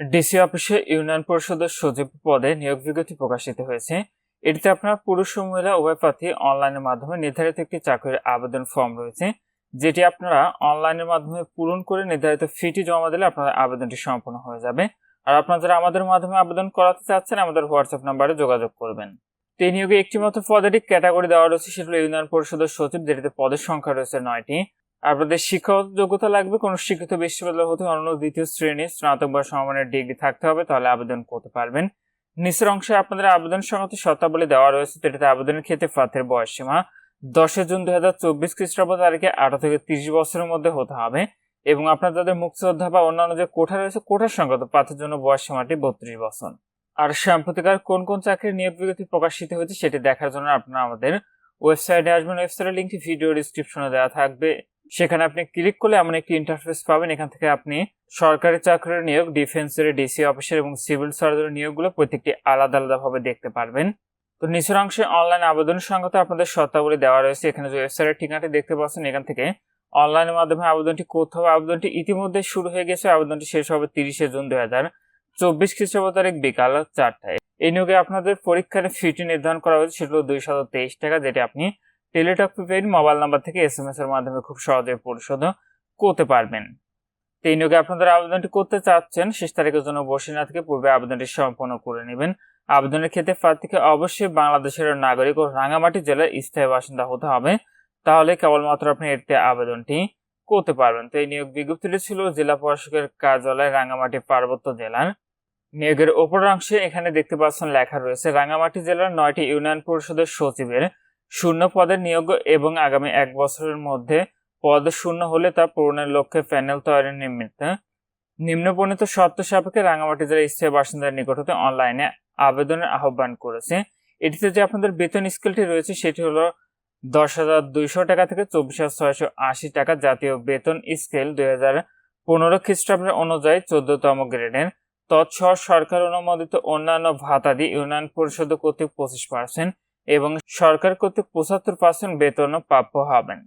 DC অফিসে union পরিষদের সচিব পদে নিয়োগ বিজ্ঞপ্তি প্রকাশিত হয়েছে। এটিতে আপনার পুরুষ ও মহিলা উভয় প্রার্থী অনলাইনের মাধ্যমে নির্ধারিত একটি চাকরির আবেদন ফর্ম রয়েছে, যেটি আপনারা অনলাইনের মাধ্যমে পূরণ করে নির্ধারিত ফিটি জমা দিলে আপনার আবেদনটি সম্পন্ন হয়ে যাবে। আর আপনারা যারা আমাদের মাধ্যমে আবেদন করাতে চাচ্ছেন, আমাদের হোয়াটসঅ্যাপ নাম্বারে যোগাযোগ করবেন। এই নিয়োগে একটি মাত্র পদেরই ক্যাটাগরি দেওয়া রয়েছে, সেটা হলো ইউনিয়ন পরিষদের সচিব, যেটিতে পদের সংখ্যা রয়েছে নয়টি। আপনাদের শিক্ষাগত যোগ্যতা লাগবে, কোনো শিক্ষিত বিশ্ববিদ্যালয় হতে অন্য দ্বিতীয় শ্রেণি স্নাতক বা সমমানের ডিগ্রি থাকতে হবে, তাহলে আবেদন করতে পারবেন। নিচের অংশে আপনাদের আবেদন সংক্রান্ত শর্তাবলী দেওয়া রয়েছে যেটাতে আবেদনের ক্ষেত্রে প্রার্থীর বয়স সীমা দশই জুন দুই হাজার চব্বিশ খ্রিস্টাব্দ তারিখে আঠারো থেকে তিরিশ বছরের মধ্যে হতে হবে এবং আপনার যাদের মুক্তিযোদ্ধা বা অন্যান্য যে কোঠা রয়েছে, কোঠার সংক্রান্ত প্রার্থীর জন্য বয়স সীমাটি বত্রিশ বছর। আর সাম্প্রতিকার কোন কোন চাকরির নিয়োগ বিজ্ঞপ্তি প্রকাশিত হয়েছে, সেটি দেখার জন্য আপনারা আমাদের ওয়েবসাইটে আসবেন। ওয়েবসাইটের লিঙ্কটি ভিডিও ডিসক্রিপশনে দেওয়া থাকবে। সেখানে আপনি ক্লিক করলে এমন একটি ইন্টারফেস পাবেন। এখান থেকে আপনি সরকারি চাকরির নিয়োগ ডিফেন্সের ডিসি অফিসের এবং সিভিল সার্জনের নিয়োগগুলো প্রত্যেকটি আলাদা আলাদাভাবে দেখতে পারবেন। তো নিচের অংশে অনলাইন আবেদন সংগত আপনাদের শর্তাবলী দেওয়া রয়েছে। এখানে যে ওয়েবসাইটের ঠিকানাটি দেখতে পাচ্ছেন, এখান থেকে অনলাইনের মাধ্যমে আবেদনটি করতে হবে। আবেদনটি ইতিমধ্যে শুরু হয়ে গেছে। আবেদনটি শেষ হবে তিরিশে জুন দুই হাজার চব্বিশ খ্রিস্টাব্দ তারিখ বিকাল চারটায়। এই নিয়োগে আপনাদের পরীক্ষার ফিটি নির্ধারণ করা হয়েছে, সেটা হলো তেইশ টাকা, যেটি আপনি টেলিটক প্রিপেড মোবাইল নাম্বার থেকে এস এম এস এর মাধ্যমে খুব সহজে পরিশোধ করতে পারবেন। এই নিয়োগে আপনাদের আবেদনটি করতে চাচ্ছেন, শেষ তারিখের জন্য বসে না থেকে পূর্বে আবেদনটি সম্পন্ন করে নেবেন। আবেদনের ক্ষেত্রে প্রার্থীকে অবশ্যই বাংলাদেশের নাগরিক ও রাঙামাটি জেলার স্থায়ী বাসিন্দা হতে হবে। তাহলে কেবলমাত্র আপনি এতে আবেদনটি করতে পারবেন। তো এই নিয়োগ বিজ্ঞপ্তিটি ছিল জেলা প্রশাসকের কার্যালয় রাঙামাটি পার্বত্য জেলার। নিয়োগের ওপর অংশে এখানে দেখতে পাচ্ছেন লেখা রয়েছে রাঙামাটি জেলার নয়টি ইউনিয়ন পরিষদের সচিবের শূন্য পদের নিয়োগ এবং আগামী এক বছরের মধ্যে পদ শূন্য হলে তা পূরণের লক্ষ্যে প্যানেল তৈরির নিমিত্তে। নিম্নবর্ণিত শর্ত সাপেক্ষে রাঙামাটি জেলার স্থায়ী বাসিন্দার নিকট হতে অনলাইনে আবেদনের আহ্বান করেছে। এটিতে যে আপনাদের বেতন স্কেলটি রয়েছে, সেটি হলো দশ হাজার দুইশো টাকা থেকে চব্বিশ হাজার ছয়শো আশি টাকা জাতীয় বেতন স্কেল দুই হাজার পনেরো খ্রিস্টাব্দের অনুযায়ী চোদ্দতম গ্রেডের। তৎসহ সরকার অনুমোদিত অন্যান্য ভাতাদি ইউনিয়ন পরিষদ কর্তৃক পঁচিশ পার্সেন্ট এবং সরকার কর্তৃক পঁচাত্তর পার্সেন্ট বেতনও প্রাপ্য হবেন।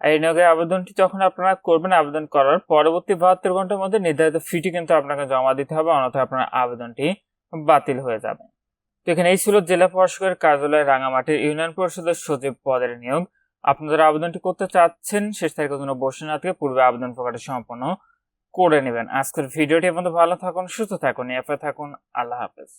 এই নিয়োগের আবেদনটি যখন আপনারা করবেন আবেদন করার পরবর্তী বাহাত্তর ঘণ্টার মধ্যে নির্ধারিত ফিটি কিন্তু আপনাকে জমা দিতে হবে, অন্যথায় আপনার আবেদনটি বাতিল হয়ে যাবে। তো এখানে এই ছিল জেলা প্রশাসকের কার্যালয় রাঙামাটির ইউনিয়ন পরিষদের সচিব পদের নিয়োগ। আপনারা আবেদনটি করতে চাচ্ছেন, শেষ তারিখের জন্য বসে না থেকে পূর্বে আবেদন প্রকাশটি সম্পন্ন করে নেবেন। আজকের ভিডিওটি পর্যন্ত ভালো থাকুন, সুস্থ থাকুন এফে থাকুন। আল্লাহ হাফেজ।